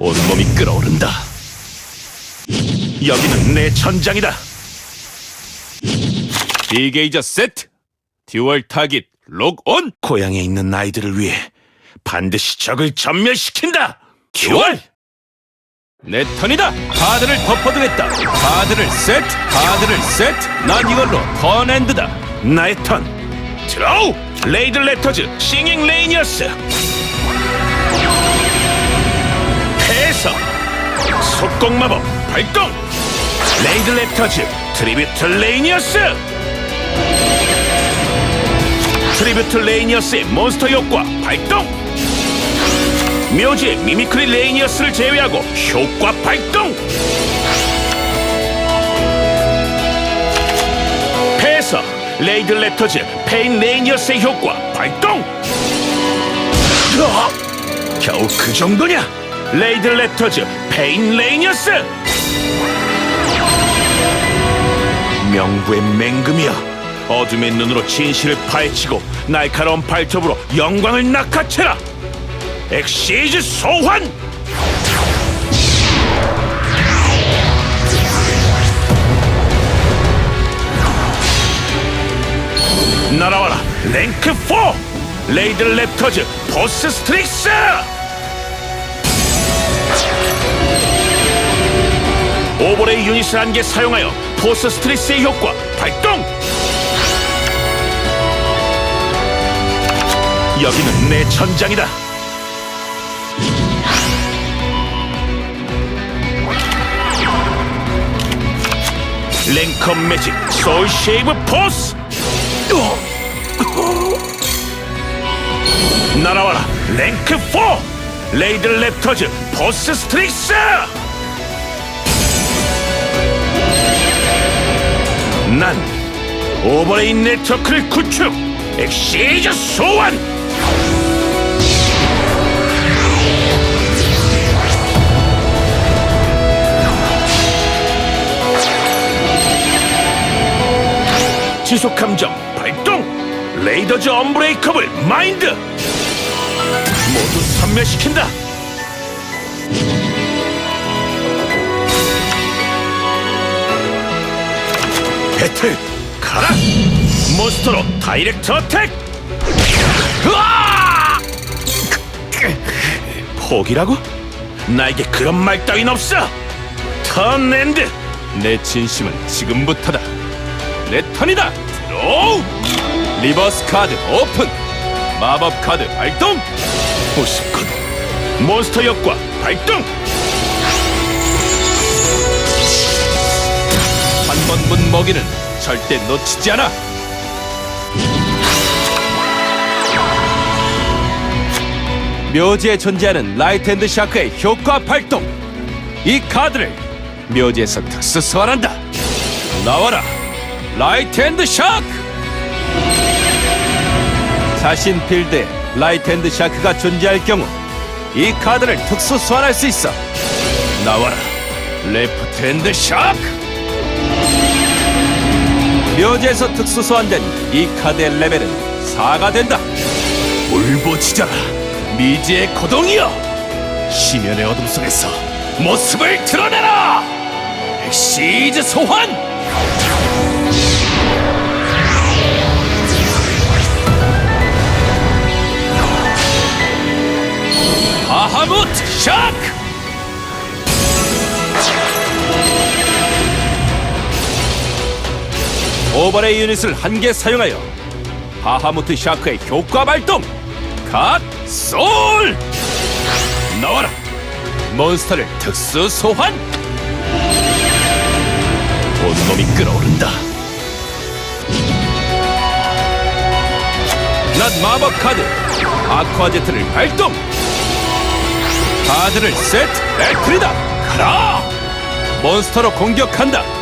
온몸이 끓어오른다. 여기는 내 전장이다. 디게이저 세트. 듀얼 타깃 록온. 고향에 있는 아이들을 위해 반드시 적을 전멸시킨다. 듀얼. 내 턴이다. 카드를 덮어두겠다. 카드를 세트. 카드를 세트. 난 이걸로 턴엔드다. 나의 턴. 드로우. 레이드 레터즈 싱잉 레이니어스. 속공 마법 발동. 레이드 레터즈 트리뷰트 레이니어스. 트리뷰트 레이니어스의 몬스터 효과 발동. 묘지의 미미크리 레이니어스를 제외하고 효과 발동! 패서 레이드 랩터즈 페인 레이니어스의 효과 발동! 으아! 겨우 그 정도냐? 레이드 랩터즈 페인 레이니어스! 명부의 맹금이여 어둠의 눈으로 진실을 파헤치고 날카로운 발톱으로 영광을 낚아채라! 엑시즈 소환! 날아와라 랭크 4 레이드 랩터즈 보스 스트릭스 오버레이 유닛을 한개 사용하여 보스 스트릭스의 효과 발동! 여기는 내 전장이다. 랭커 매직 소울 쉐이브 포스! 날아와라 랭크 4 레이드 랩터즈 포스 스트릭스 난 오버레인 네트워크를 구축 엑시즈 소환! 지속 감정 발동! 레이더즈 언브레이커블 마인드! 모두 선멸시킨다 배틀 가라! 몬스터로 다이렉트 어택! 으아! 포기라고? 나에게 그런 말 따윈 없어! 턴엔드! 내 진심은 지금부터다. 내 턴이다. 드로우 리버스 카드 오픈! 마법 카드 발동! 우습군! 몬스터 효과 발동 한번 문 먹이는 절대 놓치지 않아. 묘지에 존재하는 라이트 앤드 샤크의 효과 발동. 이 카드를 묘지에서 특수 소환한다. 나와라 라이트 앤드 샤크! 자신 필드에 라이트 앤드 샤크가 존재할 경우 이 카드를 특수 소환할 수 있어. 나와라 레프트 앤드 샤크 묘지에서 특수 소환된 이 카드의 레벨은 4가 된다. 울부짖어라 미지의 고동이여. 심연의 어둠 속에서 모습을 드러내라! 엑시즈 소환! 바하무트 샤크 오버레이 유닛을 한 개 사용하여 바하무트 샤크의 효과 발동 갓 솔! 나와라! 몬스터를 특수 소환! 온몸이 끓어오른다 난 마법 카드 아쿠아제트를 발동! 카드를 세트 배틀이다! 가라! 몬스터로 공격한다!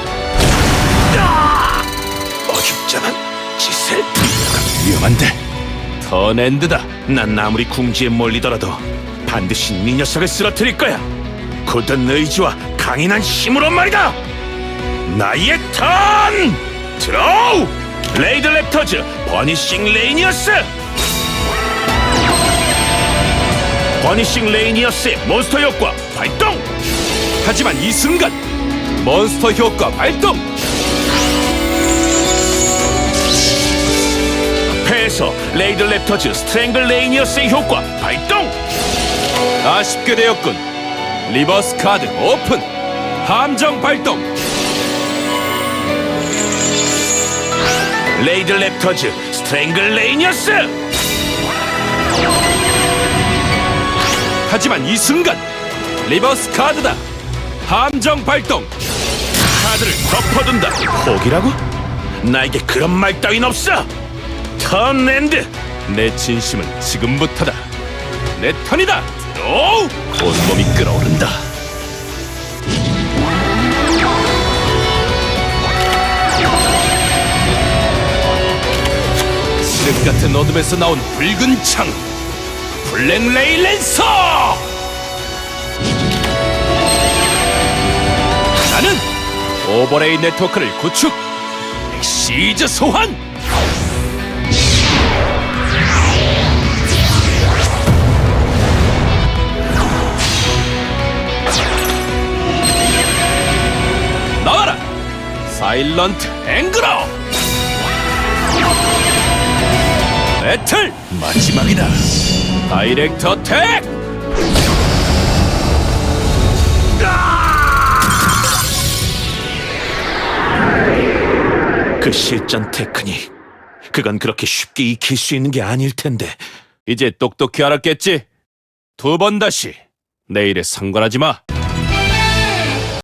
어줍잖아 짓을 위험한데 턴엔드다. 난 아무리 궁지에 몰리더라도 반드시 네 녀석을 쓰러뜨릴 거야. 굳은 의지와 강인한 힘으로 말이다. 나의 턴! 드로우! 레이드 랩터즈 버니싱 레이니어스! 버니싱 레이니어스의 몬스터 효과 발동! 하지만 이 순간 몬스터 효과 발동! 패에서 레이드 랩터즈 스트랭글 레이니어스의 효과 발동! 아쉽게 되었군. 리버스 카드 오픈. 함정 발동. 레이드 랩터즈 스트랭글 레이니어스! 하지만 이 순간 리버스 카드다. 함정 발동. 카드를 덮어둔다 포기라고? 나에게 그런 말 따윈 없어! 턴랜드! 내 진심은 지금부터다. 내 턴이다. 오! 온몸이 끓어오른다. 쓱 같은 어둠에서 나온 붉은 창. 블랙 레이 랜서! 나는 오버레이 네트워크를 구축. 시즈 소환! 사일런트 앵그러! 배틀 마지막이다. 다이렉터 택! 그 실전 테크닉 그건 그렇게 쉽게 익힐 수 있는 게 아닐 텐데 이제 똑똑히 알았겠지? 두 번 다시 내일에 상관하지 마.